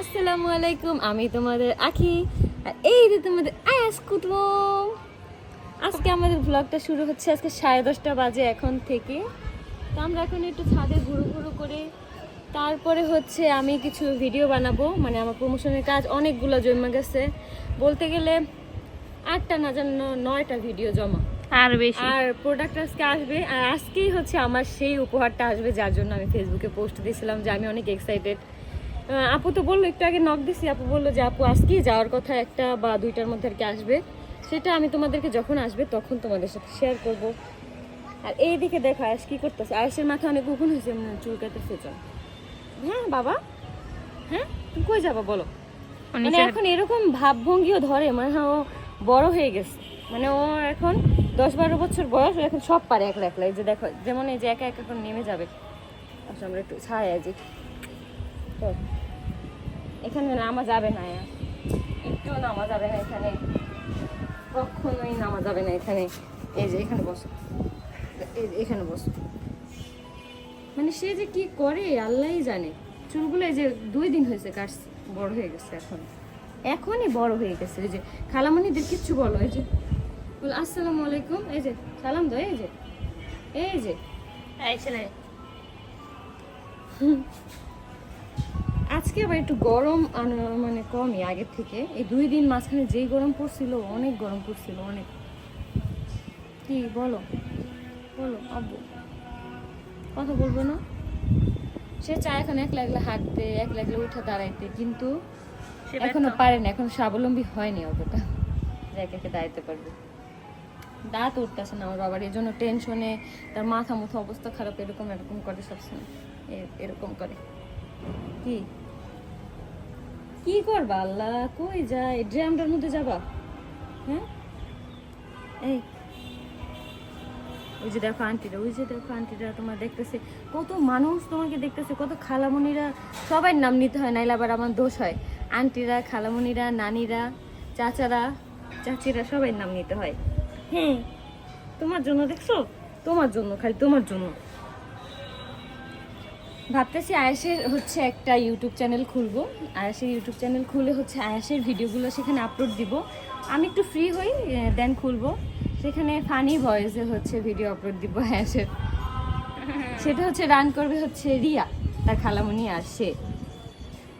আসসালামু আলাইকুম আমি তোমাদের আখি। আর এই যে তোমাদের আয়াস কুতুম আজকে আমাদের ব্লগটা শুরু হচ্ছে আজকে সাড়ে দশটা বাজে এখন থেকে। তো আমরা এখন একটু ছাদে ঘুরু ঘুরু করে তারপরে হচ্ছে আমি কিছু ভিডিও বানাবো। মানে আমার প্রমোশনের কাজ অনেকগুলো জমা গেছে। বলতে গেলে আটটা না যেন নয়টা ভিডিও জমা। আর বেশি। আর প্রোডাক্ট আজকে আসবে আর আজকেই হচ্ছে আমার সেই উপহারটা আসবে যার জন্য আমি ফেসবুকে পোস্ট দিয়েছিলাম যে আমি অনেক এক্সাইটেড আপু তো বলল একটু আগে নক দিছি আপু বলল যে আপু আজকেই যাওয়ার কথা একটা বা দুইটার মধ্যে আর কি আসবে? সেটা আমি তোমাদেরকে যখন আসবে তখন তোমাদের সাথে শেয়ার করব। আর এই দিকে দেখো আয়স কি করতেছে? আয়সের মাথা অনেক উকুন হয়েছে চুল। কাটতেছে হ্যাঁ বাবা? হ্যাঁ তুমি কই যাবা বলো? মানে এখন এরকম ভাবভঙ্গিও ধরে মানে হ্যাঁ, ও বড় হয়ে গেছে। মানে ও এখন দশ বারো বছর বয়স এখন সব পারে একলা একলা এই যে দেখো যেমন এই যে একা একা এখন নেমে যাবে। আচ্ছা আমরা একটু ছায় আছি। তো এখানে নামা যাবে না আর। একটুও নামা যাবে না এখানে। কখনোই নামা যাবে না এখানে। এই যে এখানে বসো। এই যে এখানে বসো। মানে সে যে কি করে আল্লাহই জানে। চুলগুলো এই যে দুই দিন হয়েছে কাটছে বড় হয়ে গেছে এখন। এখনই বড় হয়ে গেছে। এই যে খালামণিদের কিচ্ছু বলো এই যে। আসসালামু আলাইকুম। এই যে সালাম দাও এই যে। এই যে। এই ছেলে। আজকে আবার একটু গরম মানে কমই আগের থেকে। এই দুই দিন মাঝখানে যেই গরম পড়ছিল অনেক গরম পড়ছিল অনেক। কি বলো? বলো আব্বু। কথা বলব না? সে চায় এখন একলা একলা হাঁটতে একলা একলা উঠে দাঁড়াইতে কিন্তু সে এখনও। পারে না এখন স্বাবলম্বী হয়নি অতটা। যে একে একে দাঁড়াইতে পারবে। দাঁত উঠতেছে না আমার বাবার এই জন্য টেনশনে তার মাথা মুথা অবস্থা খারাপ এরকম এরকম করে সবসময়। এরকম করে। কি? কি করবা আল্লাহ? কই যায়? ড্রামটার মধ্যে যাবা। হ্যাঁ? এই। ওই যে দেখো আন্টিরা, ওই যে দেখো আন্টিরা, তোমার দেখতেছে কত মানুষ তোমাকে দেখতেছে, কত খালামণিরা সবাই নাম নিতে হয়, নাইলে আবার আমার দোষ হয়। আন্টিরা খালামণিরা নানিরা, চাচারা, চাচিরা সবাই নাম নিতে হয়। হ্যাঁ। তোমার জন্য দেখছ? তোমার জন্য, খালি তোমার জন্য। ভাবতেছি আয়াসের হচ্ছে একটা ইউটিউব চ্যানেল খুলবো। আয়াসের ইউটিউব চ্যানেল খুলে হচ্ছে আয়াসের ভিডিওগুলো সেখানে আপলোড দিব। আমি একটু ফ্রি হই দেন খুলবো। সেখানে ফানি ভয়েসে হচ্ছে ভিডিও আপলোড দিব আয়াসের। সেটা হচ্ছে রান করবে হচ্ছে রিয়া তার খালামণি আসে।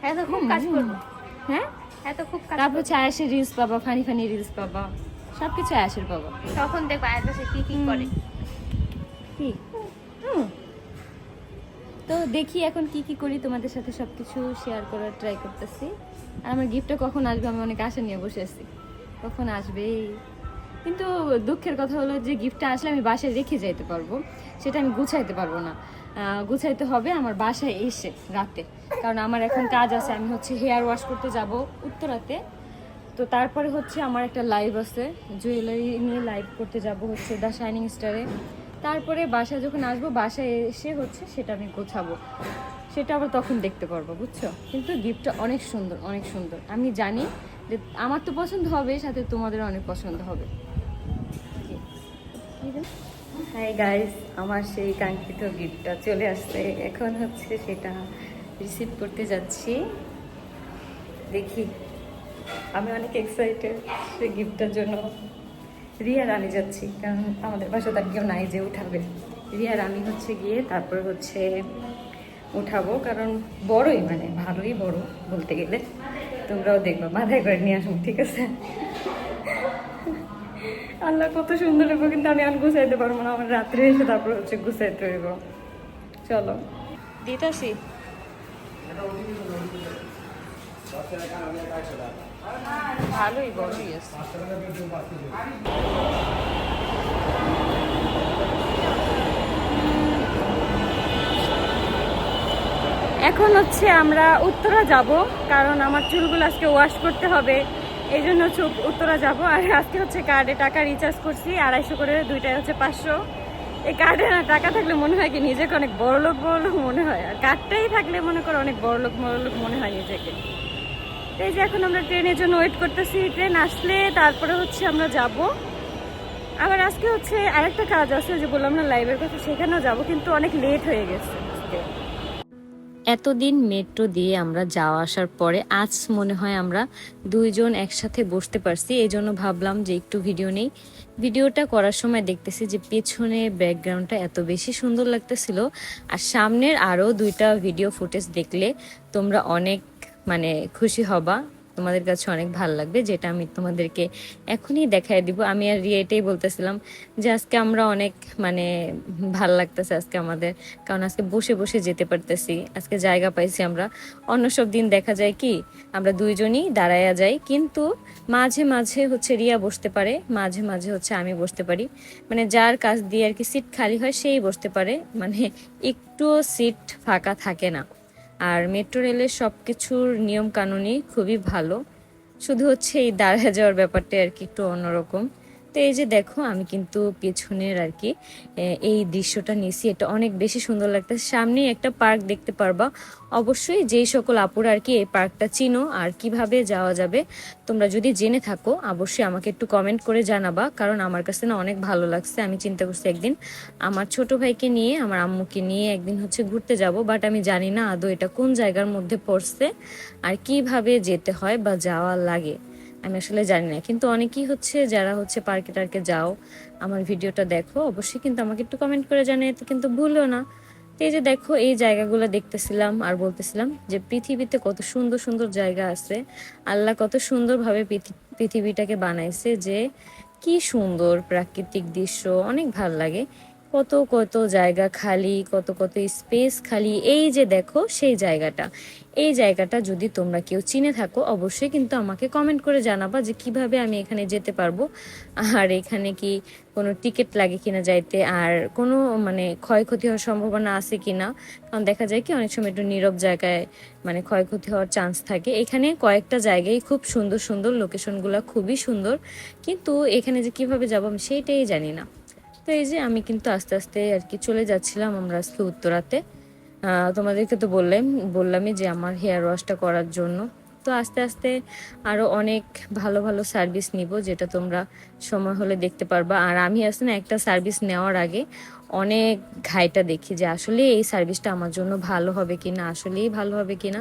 হ্যাঁ তো খুব কাজ করব। হ্যাঁ? হ্যাঁ তো খুব তারপর হচ্ছে আয়াসের রিলস পাবা ফানি ফানি রিলস পাবা। সব কিছু আয়াসের পাবা। তখন দেখব কাছে কি কি করে। তো দেখি এখন কি কি করি, তোমাদের সাথে সবকিছু শেয়ার করার ট্রাই করতেছি। আর আমার গিফটটা কখন আসবে, আমি অনেক আশা নিয়ে বসে আছি। কখন আসবে কিন্তু দুঃখের কথা হলো যে গিফটটা আসলে আমি বাসায় রেখে যাইতে পারব, সেটা আমি গুছাইতে পারব না। গুছাইতে হবে আমার বাসায় এসে রাতে। কারণ আমার এখন কাজ আছে, আমি হচ্ছে হেয়ার ওয়াশ করতে যাব উত্তরাতে। তো তারপরে হচ্ছে আমার একটা লাইভ আছে জুয়েলারি নিয়ে লাইভ করতে যাব হচ্ছে দ্য শাইনিং স্টারে তারপরে বাসায় যখন আসব, বাসায় এসে হচ্ছে সেটা আমি গোছাবো। সেটা আবার তখন দেখতে পারব, বুঝছ? কিন্তু গিফটটা অনেক সুন্দর অনেক সুন্দর। আমি জানি যে আমার তো পছন্দ হবে, সাথে তোমাদের অনেক পছন্দ হবে। হাই গাইস আমার সেই কাঙ্ক্ষিত গিফটটা চলে আসছে। এখন হচ্ছে সেটা রিসিভ করতে যাচ্ছি। দেখি, আমি অনেক এক্সাইটেড সেই গিফটটার জন্য। রিয়ার আমি যাচ্ছি, কারণ আমাদের বাসা তার কেউ নাই যে উঠাবে। রিয়ার আমি হচ্ছে গিয়ে, তারপর হচ্ছে উঠাবো, কারণ বড়ই মানে ভালোই বড় বলতে গেলে। তোমরাও দেখবা, মাথায় করে নিয়ে আসব, ঠিক আছে? আল্লাহ, কত সুন্দর হইব কিন্তু আমি আর গুছাইতে পারব না, আমার রাত্রে এসে তারপর হচ্ছে গুছাইতে হইব। চলো। দিতাছি। ভালোই বড়ই এখন হচ্ছে আমরা উত্তরা যাব, কারণ আমার চুলগুলো আজকে ওয়াশ করতে হবে। এই জন্য উপ- উত্তরা যাব। আর আজকে হচ্ছে কার্ডে টাকা রিচার্জ করছি, আড়াইশো করে, দুইটাই হচ্ছে পাঁচশো। এই কার্ডে না টাকা থাকলে মনে হয় কি নিজেকে অনেক বড় লোক বড় লোক মনে হয়, আর কার্ডটাই থাকলে মনে করো অনেক বড় লোক বড় লোক মনে হয় নিজেকে। এই যে এখন আমরা ট্রেনের জন্য ওয়েট করতেছি। ট্রেন আসলে তারপরে হচ্ছে আমরা যাব। আবার আজকে হচ্ছে আরেকটা কাজ আছে, যে বললাম না লাইভের কথা, সেখানেও যাব, কিন্তু অনেক লেট হয়ে গেছে এতদিন মেট্রো দিয়ে আমরা যাওয়া আসার পরে আজ মনে হয় আমরা দুইজন একসাথে বসতে পারছি। এই জন্য ভাবলাম যে একটু ভিডিও নেই। ভিডিওটা করার সময় দেখতেছি যে পেছনে ব্যাকগ্রাউন্ডটা এত বেশি সুন্দর লাগতেছিল। আর সামনের আরও দুইটা ভিডিও ফুটেজ দেখলে তোমরা অনেক মানে খুশি হবা। তোমাদের কাছে অনেক ভালো লাগবে, যেটা আমি তোমাদেরকে এখনই দেখাই দিব। আমি আর এটাই বলতেছিলাম যে আজকে আমরা অনেক মানে ভালো লাগতেছে আজকে আমাদের, কারণ আজকে বসে বসে যেতে পারতেছি। আজকে জায়গা পাইছি আমরা। অন্য সব দিন দেখা যায় কি, আমরা দুইজনই দাঁড়ায়া যাই, কিন্তু মাঝে মাঝে হচ্ছে রিয়া বসতে পারে, মাঝে মাঝে হচ্ছে আমি বসতে পারি। মানে যার কাছ দিয়ে আর কি সিট খালি হয়, সেই বসতে পারে। মানে একটুও সিট ফাঁকা থাকে না। আর মেট্রো রেলের সব কিছুর নিয়মকানুনই খুবই ভালো। শুধু হচ্ছে এই দাঁড়ায় যাওয়ার ব্যাপারটা আর কি একটু অন্যরকম। তো এই যে দেখো, আমি কিন্তু পেছনের আর কি এই দৃশ্যটা নিয়েছি। এটা অনেক বেশি সুন্দর লাগতেছে। সামনেই একটা পার্ক দেখতে পারবা। অবশ্যই যেই সকল আপুরা আর কি এই পার্কটা চিনো আর কীভাবে যাওয়া যাবে, তোমরা যদি জেনে থাকো, অবশ্যই আমাকে একটু কমেন্ট করে জানাবা, কারণ আমার কাছে না অনেক ভালো লাগছে। আমি চিন্তা করছি একদিন আমার ছোট ভাইকে নিয়ে, আমার আম্মুকে নিয়ে একদিন হচ্ছে ঘুরতে যাব বাট আমি জানি না আদৌ এটা কোন জায়গার মধ্যে পড়ছে আর কীভাবে যেতে হয় বা যাওয়া লাগে। আমি আসলে জানি না। কিন্তু অনেকেই হচ্ছে যারা হচ্ছে পার্কে টার্কে যাও, আমার ভিডিওটা দেখো, অবশ্যই কিন্তু আমাকে একটু কমেন্ট করে জানাতে কিন্তু ভুলো না। তো এই যে দেখো, এই জায়গাগুলো দেখতেছিলাম আর বলতেছিলাম যে পৃথিবীতে কত সুন্দর সুন্দর জায়গা আছে। আল্লাহ কত সুন্দরভাবে পৃথি- পৃথিবীটাকে বানাইছে যে কি সুন্দর প্রাকৃতিক দৃশ্য, অনেক ভালো লাগে। কত কত জায়গা খালি, কত কত স্পেস খালি। এই যে দেখো, সেই জায়গাটা। এই জায়গাটা যদি তোমরা কেউ চিনে থাকো, অবশ্যই কিন্তু আমাকে কমেন্ট করে জানাবা যে কীভাবে আমি এখানে যেতে পারব। আর এখানে কি কোনো টিকিট লাগে কিনা যাইতে? আর কোনো মানে ক্ষয়ক্ষতি হওয়ার সম্ভাবনা আছে কিনা? কারণ দেখা যায় কি, অনেক সময় একটু নীরব জায়গায় মানে ক্ষয়ক্ষতি হওয়ার চান্স থাকে। এখানে কয়েকটা জায়গায় খুব সুন্দর সুন্দর লোকেশনগুলো খুবই সুন্দর। কিন্তু এখানে যে কীভাবে যাব আমি সেইটাই জানি না। তো এই যে আমি কিন্তু আস্তে আস্তে আর কি চলে যাচ্ছিলাম আমরা আজকে উত্তরাতে। তোমাদেরকে তো বললাম, বললামই যে আমার হেয়ার ওয়াশটা করার জন্য। তো আস্তে আস্তে আরও অনেক ভালো ভালো সার্ভিস নিব যেটা তোমরা সময় হলে দেখতে পারবা। আর আমি আসলে না একটা সার্ভিস নেওয়ার আগে অনেক ঘাইটা দেখি যে আসলে এই সার্ভিসটা আমার জন্য ভালো হবে কিনা, আসলেই ভালো হবে কিনা।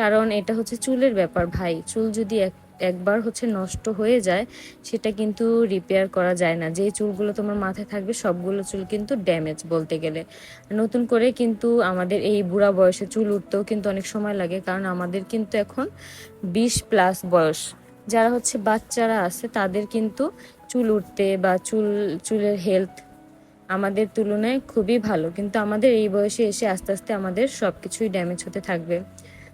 কারণ এটা হচ্ছে চুলের ব্যাপার ভাই। চুল যদি এক একবার হচ্ছে নষ্ট হয়ে যায়, সেটা কিন্তু রিপেয়ার করা যায় না। যে চুলগুলো তোমার মাথায় থাকবে, সবগুলো চুল কিন্তু ড্যামেজ বলতে গেলে। নতুন করে কিন্তু আমাদের এই বুড়া বয়সে চুল উঠতেও কিন্তু অনেক সময় লাগে, কারণ আমাদের কিন্তু এখন বিশ প্লাস বয়স। যারা হচ্ছে বাচ্চারা আছে, তাদের কিন্তু চুল উঠতে বা চুল, চুলের হেলথ আমাদের তুলনায় খুবই ভালো। কিন্তু আমাদের এই বয়সে এসে আস্তে আস্তে আমাদের সব কিছুই ড্যামেজ হতে থাকবে।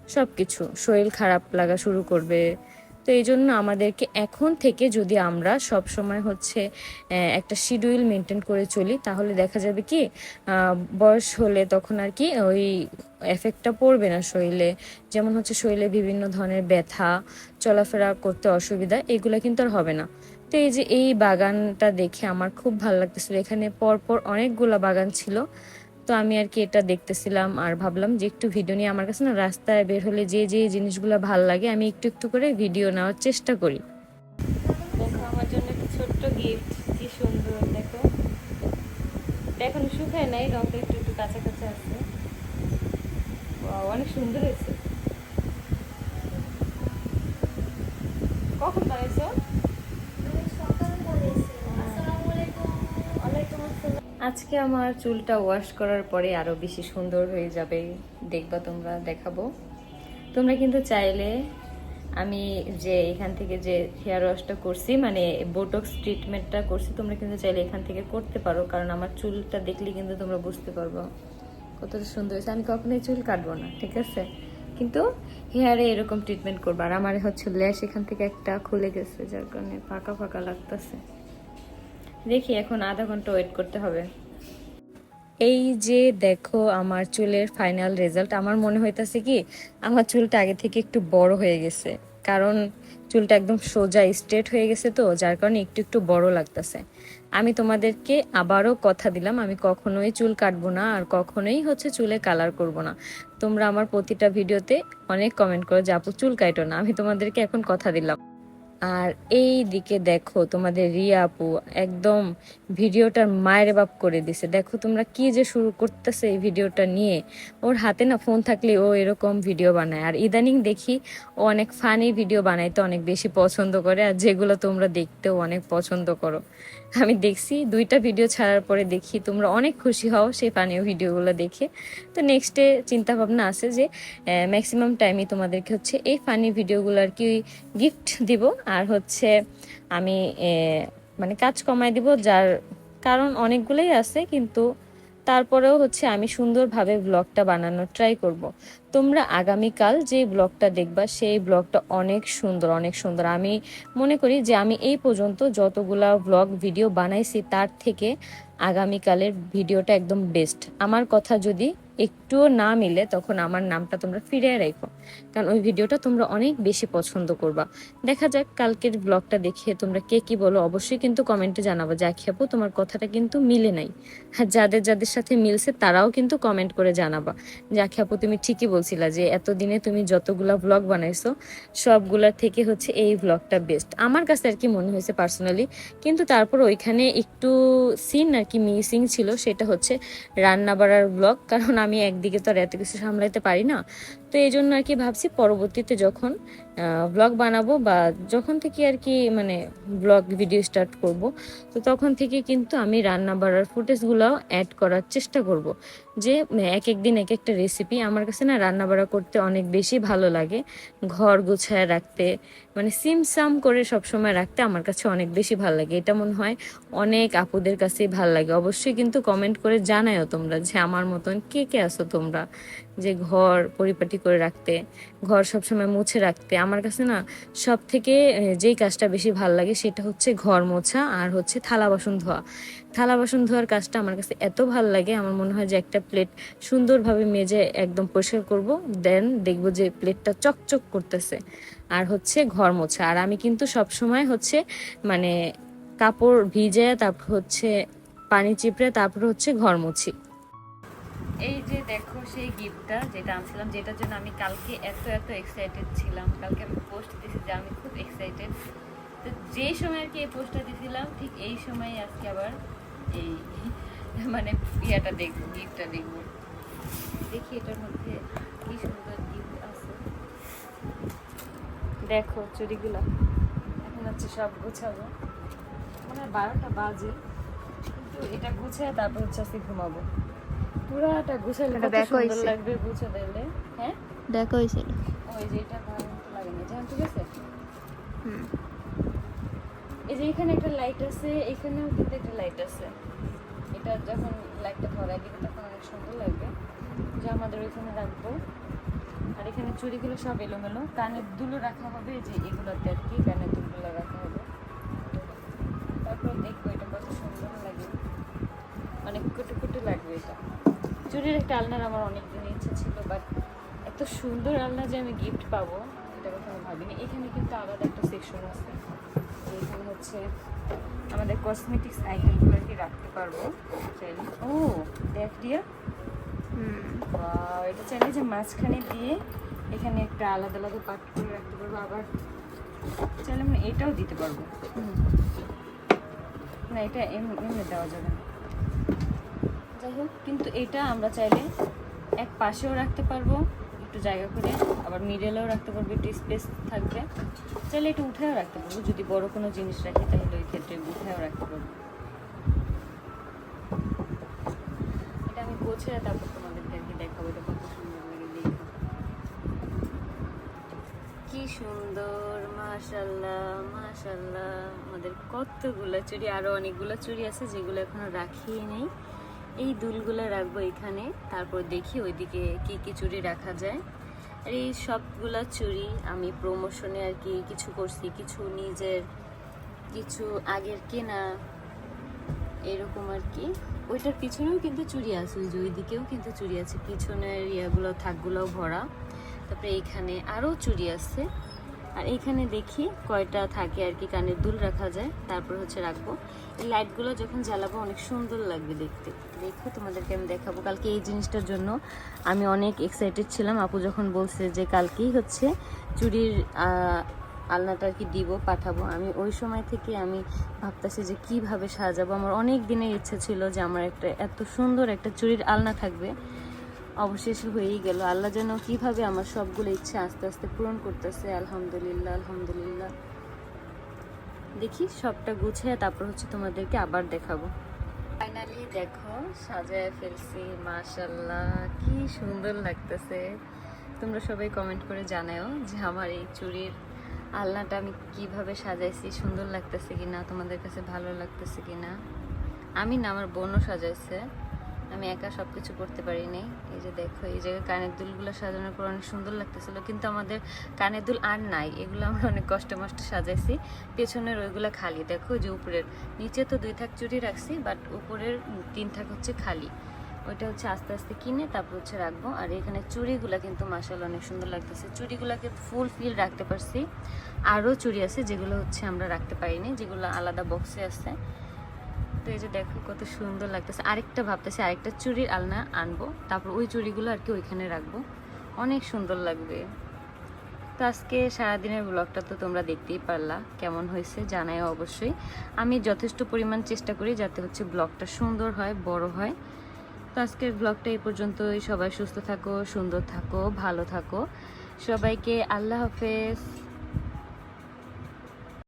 সব কিছু শরীর খারাপ লাগা শুরু করবে তো এই জন্য আমাদেরকে এখন থেকে যদি আমরা সব সময় হচ্ছে একটা শিডিউল মেনটেন করে চলি, তাহলে দেখা যাবে কি বয়স হলে তখন আর কি ওই এফেক্টটা পড়বে না শরীরে। যেমন হচ্ছে শরীরে বিভিন্ন ধরনের ব্যথা, চলাফেরা করতে অসুবিধা, এগুলো কিন্তু আর হবে না। তো এই যে এই বাগানটা দেখে আমার খুব ভালো লাগতেছিল। এখানে পরপর অনেকগুলা বাগান ছিল। তো আমি আর কি এটা দেখতেছিলাম আর ভাবলাম যে একটু ভিডিও নিয়ে আমার কাছে না রাস্তায় বের হলে যে যে জিনিসগুলো ভালো লাগে, আমি একটু একটু করে ভিডিও নেওয়ার চেষ্টা করি। দেখো, আমার জন্য একটা ছোট্ট গিফট কি সুন্দর, দেখো। এখন শুকায় নাই, রংটা একটু একটু কাঁচা কাঁচা আছে। অনেক সুন্দর হয়েছে। কখন বানাইছো? আজকে আমার চুলটা ওয়াশ করার পরে আরও বেশি সুন্দর হয়ে যাবে। দেখবা তোমরা, দেখাবো। তোমরা কিন্তু চাইলে আমি যে এখান থেকে যে হেয়ার ওয়াশটা করছি মানে বোটক্স ট্রিটমেন্টটা করছি, তোমরা কিন্তু চাইলে এখান থেকে করতে পারো, কারণ আমার চুলটা দেখলে কিন্তু তোমরা বুঝতে পারব কতটা সুন্দর হয়েছে। আমি কখনোই চুল কাটবো না, ঠিক আছে? কিন্তু হেয়ারে এরকম ট্রিটমেন্ট করব, আর আমার হচ্ছে ল্যাশ এখান থেকে একটা খুলে গেছে, যার কারণে ফাঁকা ফাঁকা লাগতেছে। দেখি এখন আধা ঘণ্টা ওয়েট করতে হবে। এই যে দেখো আমার চুলের ফাইনাল রেজাল্ট আমার মনে হইতাছে কি, আমার চুলটা আগে থেকে একটু বড় হয়ে গেছে। কারণ চুলটা একদম সোজা স্ট্রেট হয়ে গেছে তো, যার কারণে একটু একটু বড় লাগতেছে। আমি তোমাদেরকে আবারও কথা দিলাম, আমি কখনোই চুল কাটবো না, আর কখনোই হচ্ছে চুলে কালার করব না। তোমরা আমার প্রতিটা ভিডিওতে অনেক কমেন্ট করো যে, আপু, চুল কাটো না। আমি তোমাদেরকে এখন কথা দিলাম। আর এই দিকে দেখো তোমাদের রিয়া আপু একদম ভিডিওটার মায়ের বাপ করে দিছে। দেখো তোমরা কি যে শুরু করতেছে এই ভিডিওটা নিয়ে। ওর হাতে না ফোন থাকলে ও এরকম ভিডিও বানায়। আর ইদানিং দেখি ও অনেক ফানি ভিডিও বানাইতে অনেক বেশি পছন্দ করে, আর যেগুলো তোমরা দেখতেও অনেক পছন্দ করো। আমি দেখছি, দুইটা ভিডিও ছাড়ার পরে দেখি তোমরা অনেক খুশি হও সেই পানীয় ভিডিওগুলো দেখে। তো নেক্সটে চিন্তাভাবনা আছে যে ম্যাক্সিমাম টাইমই তোমাদেরকে হচ্ছে এই পানীয় ভিডিওগুলো আর কি গিফট দিব। আর হচ্ছে আমি মানে কাজ কমায় দিব, যার কারণ অনেকগুলোই আছে, কিন্তু তারপরেও হচ্ছে আমি সুন্দরভাবে ব্লগটা বানানোর ট্রাই করব। তোমরা আগামীকাল যে ব্লগটা দেখবা, সেই ব্লগটা অনেক সুন্দর অনেক সুন্দর আমি মনে করি যে আমি এই পর্যন্ত যতগুলা ব্লগ ভিডিও বানাইছি, তার থেকে আগামীকালের ভিডিওটা একদম বেস্ট আমার কথা যদি একটুও না মিলে তখন আমার নামটা তোমরা ফিরিয়ে রাখো। কারণ ওই ভিডিওটা তোমরা অনেক বেশি পছন্দ করবা। দেখা যাক কালকের ব্লগটা দেখে তোমরা কে কি বলো। অবশ্যই কিন্তু কমেন্টে জানাব যে, আখি তোমার কথাটা কিন্তু মিলে নাই। হ্যাঁ যাদের যাদের সাথে মিলছে তারাও কিন্তু কমেন্ট করে জানাবা। যে, আখি তুমি ঠিকই বলছিলা যে, এতদিনে তুমি যতগুলা ব্লগ বানাইছো, সবগুলার থেকে হচ্ছে এই ব্লগটা বেস্ট আমার কাছে আর কি মনে হয়েছে পার্সোনালি কিন্তু তারপর ওইখানে একটু সিন আর কি মিসিং ছিল, সেটা হচ্ছে রান্না বাড়ার ব্লগ কারণ আমি একদিকে তো আর এত কিছু সামলাইতে পারি না। তো এই জন্য আর কি ভাবছি পরবর্তীতে যখন ব্লগ বানাবো বা যখন থেকে আর কি মানে ব্লগ ভিডিও স্টার্ট করব, তো তখন থেকে কিন্তু আমি রান্না বাড়ার ফুটেজগুলোও অ্যাড করার চেষ্টা করব। যে, এক এক দিন এক একটা রেসিপি আমার কাছে না রান্না বাড়া করতে অনেক বেশি ভালো লাগে। ঘর গুছায় রাখতে মানে সিমসাম করে সবসময় রাখতে আমার কাছে অনেক বেশি ভালো লাগে। এটা মনে হয় অনেক আপুদের কাছেই ভালো লাগে। অবশ্যই কিন্তু কমেন্ট করে জানায়ও তোমরা যে, আমার মতন কে কে আসো তোমরা? যে, ঘর পরিপাটি করে রাখতে, ঘর সবসময় মুছে রাখতে। আমার কাছে না সব থেকে যেই কাজটা বেশি ভালো লাগে সেটা হচ্ছে ঘর মোছা আর হচ্ছে থালা বাসন ধোয়া। থালা বাসন ধোয়ার কাজটা আমার কাছে এত ভালো লাগে, আমার মনে হয় যে একটা প্লেট সুন্দরভাবে মেজে একদম পরিষ্কার করব, দেন দেখব যে প্লেটটা চকচক করতেছে। আর হচ্ছে ঘর মোছা, আর আমি কিন্তু সব সময় হচ্ছে মানে কাপড় ভিজে, তারপর হচ্ছে পানি চিপড়ে, তারপর হচ্ছে ঘর মুছি। এই যে দেখো সেই গিফটটা যেটা আনছিলাম, যেটার জন্য আমি কালকে এত এত এক্সাইটেড ছিলাম। কালকে আমি পোস্ট দিয়েছি যে আমি খুব এক্সাইটেড তো যেই সময় আর কি এই পোস্টটা দিয়েছিলাম ঠিক এই সময় আজকে আবার এই মানে ইয়েটা দেখব গিফটটা দেখব। দেখি এটার মধ্যে কি সুন্দর গিফট আছে। দেখো চুড়িগুলো। এখন হচ্ছে সব গুছাবো। মানে বারোটা বাজে কিন্তু এটা গুছিয়ে তারপর হচ্ছে আজকে ঘুমাবো। পুরাটা গুছালে কত সুন্দর লাগবে গুছে দিলে হ্যাঁ? দেখো হয়েছিল ওই যে এটা ভালো মতো লাগে না। যেমন ঠিক আছে? হুম। এই যে এখানে একটা লাইট আছে, এখানেও কিন্তু একটা লাইট আছে। এটা যখন লাইটটা ধরায় দিবে, তখন অনেক সুন্দর লাগবে। যে আমাদের ওইখানে রাখব। আর এখানে চুড়িগুলো সব এলোমেলো। কানের দুলো রাখা হবে যে এগুলোতে আর কি কানের দুলগুলো রাখা হবে। তারপর দেখব এটা কত সুন্দর লাগে। অনেক কুটু কুটু লাগবে এটা। চুড়ির একটা আলনার আমার অনেক দিনের ইচ্ছা ছিল বাট এত সুন্দর আলনা যে আমি গিফট পাবো, এটা কখনো ভাবিনি। এখানে কিন্তু আলাদা একটা সেকশন আছে। এখানে হচ্ছে আমাদের কসমেটিক্স আইটেমগুলো কি রাখতে পারব। চাইলে ও দেখ Wow, এটা চাইলে যে মাঝখানে দিয়ে এখানে একটা আলাদা আলাদা পাট করে রাখতে পারব আবার চাইলে আমরা এটাও দিতে পারব। না এটা এম- এমনি দেওয়া যাবে না। যাই হোক কিন্তু এটা আমরা চাইলে এক পাশেও রাখতে পারব। একটু জায়গা করে আবার মিডলেও রাখতে পারব, একটু স্পেস থাকবে। চাইলে একটু উঠেও রাখতে পারব, যদি বড় কোনো জিনিস রাখি তাহলে ওই ক্ষেত্রে উঠেও রাখতে পারব। এটা আমি গোছায় তারপর তোমাদেরকে আর কি দেখাবো, এটা কত সুন্দর লাগে দেখো কি সুন্দর মাশাল্লাহ মাশাল্লাহ আমাদের কতগুলো চুড়ি, আরও অনেকগুলো চুড়ি আছে যেগুলো এখনও রাখিয়ে নেই। এই দুলগুলো রাখব এখানে। তারপর দেখি ওইদিকে কি কি চুরি রাখা যায়। আর এই সবগুলা চুরি আমি প্রমোশনে আর কি কিছু করছি। কিছু নিজের, কিছু আগের কেনা, এরকম আর কি। ওইটার পিছনেও কিন্তু চুরি আছে, ওই যে ওইদিকেও কিন্তু চুরি আছে। পিছনের ইয়াগুলো, থাকগুলোও ভরা। তারপরে এইখানে আরও চুরি আছে। আর এইখানে দেখি কয়টা থাকে আর কি কানের দুল রাখা যায়। তারপর হচ্ছে রাখব। এই লাইটগুলো যখন জ্বালাবো অনেক সুন্দর লাগবে দেখতে। দেখো তোমাদেরকে আমি দেখাবো। কালকে এই জিনিসটার জন্য আমি অনেক এক্সাইটেড ছিলাম। আপু যখন বলছে যে কালকেই হচ্ছে চুরির আলনাটা আর কি দিব, পাঠাবো, আমি ওই সময় থেকে আমি ভাবতেছি যে কীভাবে সাজাবো। আমার অনেক দিনের ইচ্ছা ছিল যে আমার একটা এত সুন্দর একটা চুরির আলনা থাকবে। অবশেষে হয়েই গেল। আল্লাহ যেন কীভাবে আমার সবগুলো ইচ্ছা আস্তে আস্তে পূরণ করতেছে। আলহামদুলিল্লাহ আলহামদুলিল্লাহ। দেখি সবটা গুছিয়ে তারপর হচ্ছে তোমাদেরকে আবার দেখাবো। ফাইনালি দেখো, সাজায় ফেলছি মাশাল্লাহ কি সুন্দর লাগতেছে। তোমরা সবাই কমেন্ট করে জানাও যে আমার এই চুরির আলনাটা আমি কীভাবে সাজাইছি, সুন্দর লাগতেছে কিনা, তোমাদের কাছে ভালো লাগতেছে কিনা। আমি না আমার বোনও সাজাইছে। আমি একা সব কিছু করতে পারিনি। এই যে দেখো, এই জায়গায় কানের দুলগুলো সাজানোর পর অনেক সুন্দর লাগতেছিল, কিন্তু আমাদের কানের দুল আর নাই। এগুলো আমরা অনেক কষ্ট মষ্ট সাজাইছি। পেছনের ওইগুলো খালি। দেখো যে উপরের। নিচে তো দুই থাক চুরি রাখছি বাট উপরের তিন থাক হচ্ছে খালি। ওইটা হচ্ছে আস্তে আস্তে কিনে তারপর হচ্ছে রাখব। আর এখানে চুড়িগুলো কিন্তু মাসাল অনেক সুন্দর লাগতেছে। চুড়িগুলোকে ফুল ফিল রাখতে পারছি। আরও চুড়ি আছে যেগুলো হচ্ছে আমরা রাখতে পারিনি, যেগুলো আলাদা বক্সে আছে। তো এই যে দেখো কত সুন্দর লাগতেছে। আরেকটা ভাবতেছি, আরেকটা চুড়ির আলনা আনব। তারপর ওই চুড়িগুলো আর কি ওইখানে রাখব। অনেক সুন্দর লাগবে। তো আজকে সারাদিনের ব্লগটা তো তোমরা দেখতেই পারলা, কেমন হয়েছে জানাই অবশ্যই। আমি যথেষ্ট পরিমাণ চেষ্টা করি যাতে হচ্ছে ব্লগটা সুন্দর হয়, বড় হয়। তো আজকের ব্লগটা এই পর্যন্তই। সবাই সুস্থ থাকো, সুন্দর থাকো, ভালো থাকো। সবাইকে আল্লাহ হাফেজ।